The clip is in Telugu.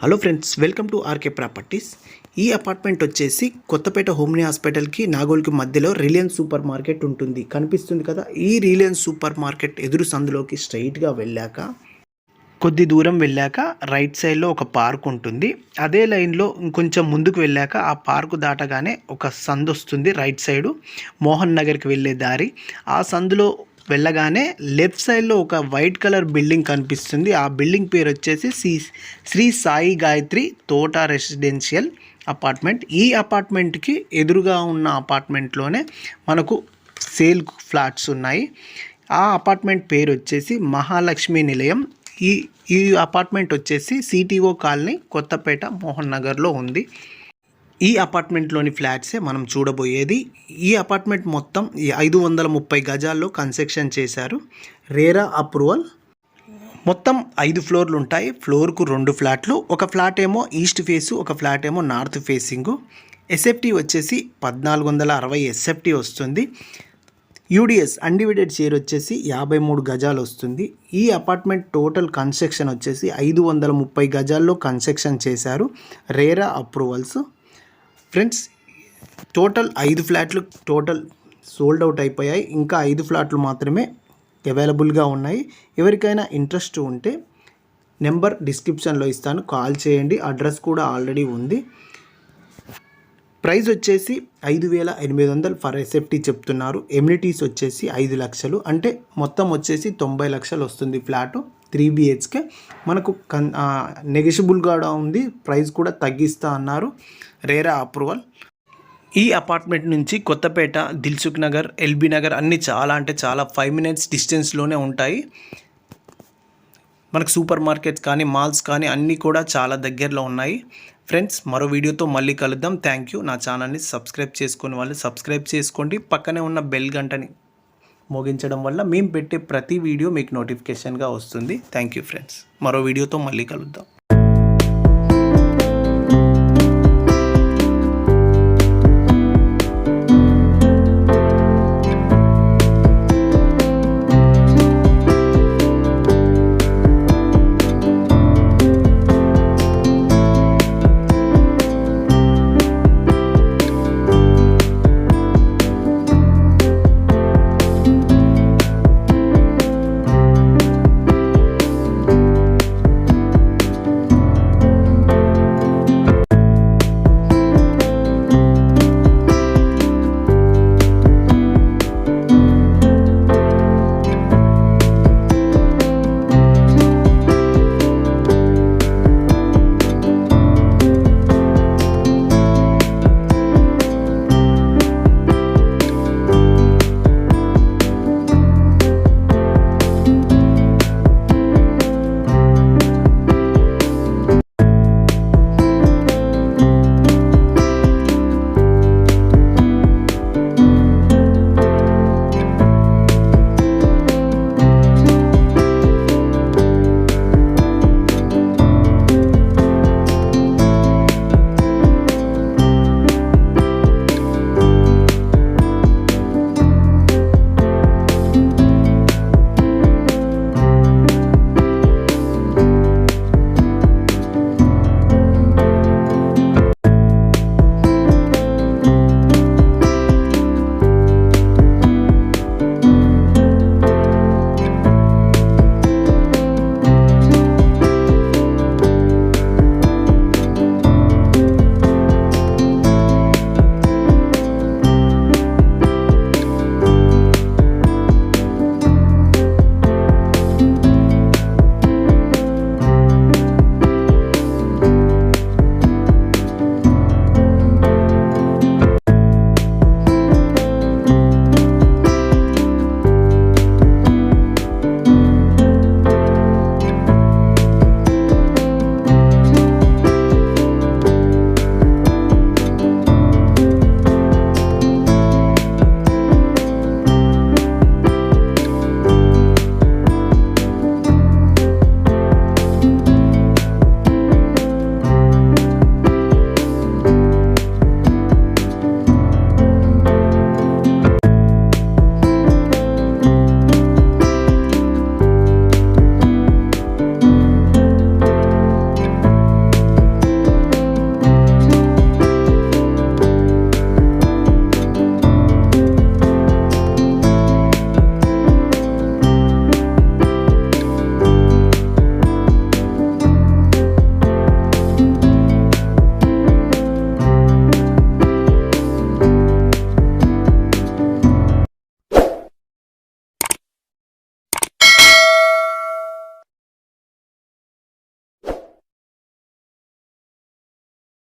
Hello friends welcome to RK properties ఈ అపార్ట్మెంట్ వచ్చేసి కొత్తపేట హోమ్ని హాస్పిటల్కి నాగోల్కి మధ్యలో రిలయన్స్ సూపర్ మార్కెట్ ఉంటుంది. కనిపిస్తుంది కదా? ఈ రిలయన్స్ సూపర్ మార్కెట్ ఎదురు సందులోకి స్ట్రైట్గా వెళ్ళాక కొద్ది దూరం వెళ్ళాక రైట్ సైడ్లో ఒక పార్క్ ఉంటుంది. అదే లైన్లో ఇంకొంచెం ముందుకు వెళ్ళాక ఆ పార్కు దాటగానే ఒక సందు వస్తుంది రైట్ సైడు మోహన్ నగర్కి వెళ్ళే దారి. ఆ సందులో వెళ్ళగానే లెఫ్ట్ సైడ్లో ఒక వైట్ కలర్ బిల్డింగ్ కనిపిస్తుంది. ఆ బిల్డింగ్ పేరు వచ్చేసి శ్రీ శ్రీ సాయి గాయత్రి తోట రెసిడెన్షియల్ అపార్ట్మెంట్ ఈ అపార్ట్మెంట్కి ఎదురుగా ఉన్న అపార్ట్మెంట్లోనే మనకు సేల్ ఫ్లాట్స్ ఉన్నాయి. ఆ అపార్ట్మెంట్ పేరు వచ్చేసి మహాలక్ష్మి నిలయం. ఈ ఈ అపార్ట్మెంట్ వచ్చేసి సిటీఓ కాలనీ కొత్తపేట మోహన్ నగర్లో ఉంది. ఈ అపార్ట్మెంట్లోని ఫ్లాట్సే మనం చూడబోయేది. ఈ అపార్ట్మెంట్ మొత్తం ఐదు వందల ముప్పై గజాల్లో కన్స్ట్రక్షన్ చేశారు. RERA approval. మొత్తం ఐదు ఫ్లోర్లు ఉంటాయి. ఫ్లోర్కు రెండు ఫ్లాట్లు. ఒక ఫ్లాట్ ఏమో ఈస్ట్ ఫేసు ఒక ఫ్లాట్ ఏమో నార్త్ ఫేసింగు. ఎస్ఎఫ్టీ వచ్చేసి పద్నాలుగు వందల అరవై ఎస్ఎఫ్టీ వస్తుంది. యూడిఎస్ అన్డివైడెడ్ షేర్ వచ్చేసి యాభై మూడు గజాలు వస్తుంది. ఈ అపార్ట్మెంట్ టోటల్ కన్స్ట్రక్షన్ వచ్చేసి ఐదు వందల ముప్పై గజాల్లో కన్స్ట్రక్షన్ చేశారు. రేరా అప్రూవల్స్. ఫ్రెండ్స్ టోటల్ ఐదు ఫ్లాట్లు టోటల్ సోల్డ్ అవుట్ అయిపోయాయి. ఇంకా ఐదు ఫ్లాట్లు మాత్రమే అవైలబుల్గా ఉన్నాయి. ఎవరికైనా ఇంట్రెస్ట్ ఉంటే నెంబర్ డిస్క్రిప్షన్లో ఇస్తాను. కాల్ చేయండి. అడ్రస్ కూడా ఆల్రెడీ ఉంది. ప్రైస్ వచ్చేసి ఐదు వేల ఎనిమిది వందలు ఫర్ ఎస్ఎఫ్టీ చెప్తున్నారు. ఎమ్యూనిటీస్ వచ్చేసి ఐదు లక్షలు. అంటే మొత్తం వచ్చేసి తొంభై లక్షలు వస్తుంది ఫ్లాటు. త్రీ బిహెచ్కే మనకు కన్ నెగషిబుల్గా ఉంది ప్రైస్ కూడా తగ్గిస్తా అన్నారు. రేరా అప్రూవల్. ఈ అపార్ట్మెంట్ నుంచి కొత్తపేట దిల్సుఖ్ నగర్ ఎల్బీ నగర్ అన్నీ చాలా అంటే చాలా ఫైవ్ మినిట్స్ డిస్టెన్స్లోనే ఉంటాయి. మనకు సూపర్ మార్కెట్స్ కానీ మాల్స్ కానీ అన్నీ కూడా చాలా దగ్గరలో ఉన్నాయి. ఫ్రెండ్స్ మరో వీడియోతో మళ్ళీ కలుద్దాం. Thank you. నా ఛానల్ని సబ్స్క్రైబ్ చేసుకుని వాళ్ళు సబ్స్క్రైబ్ చేసుకోండి. పక్కనే ఉన్న బెల్ గంటని మోగించడం వల్ల మేము పెట్టే ప్రతి వీడియో మీకు నోటిఫికేషన్గా వస్తుంది. థ్యాంక్ యూ ఫ్రెండ్స్ మరో వీడియోతో మళ్ళీ కలుద్దాం.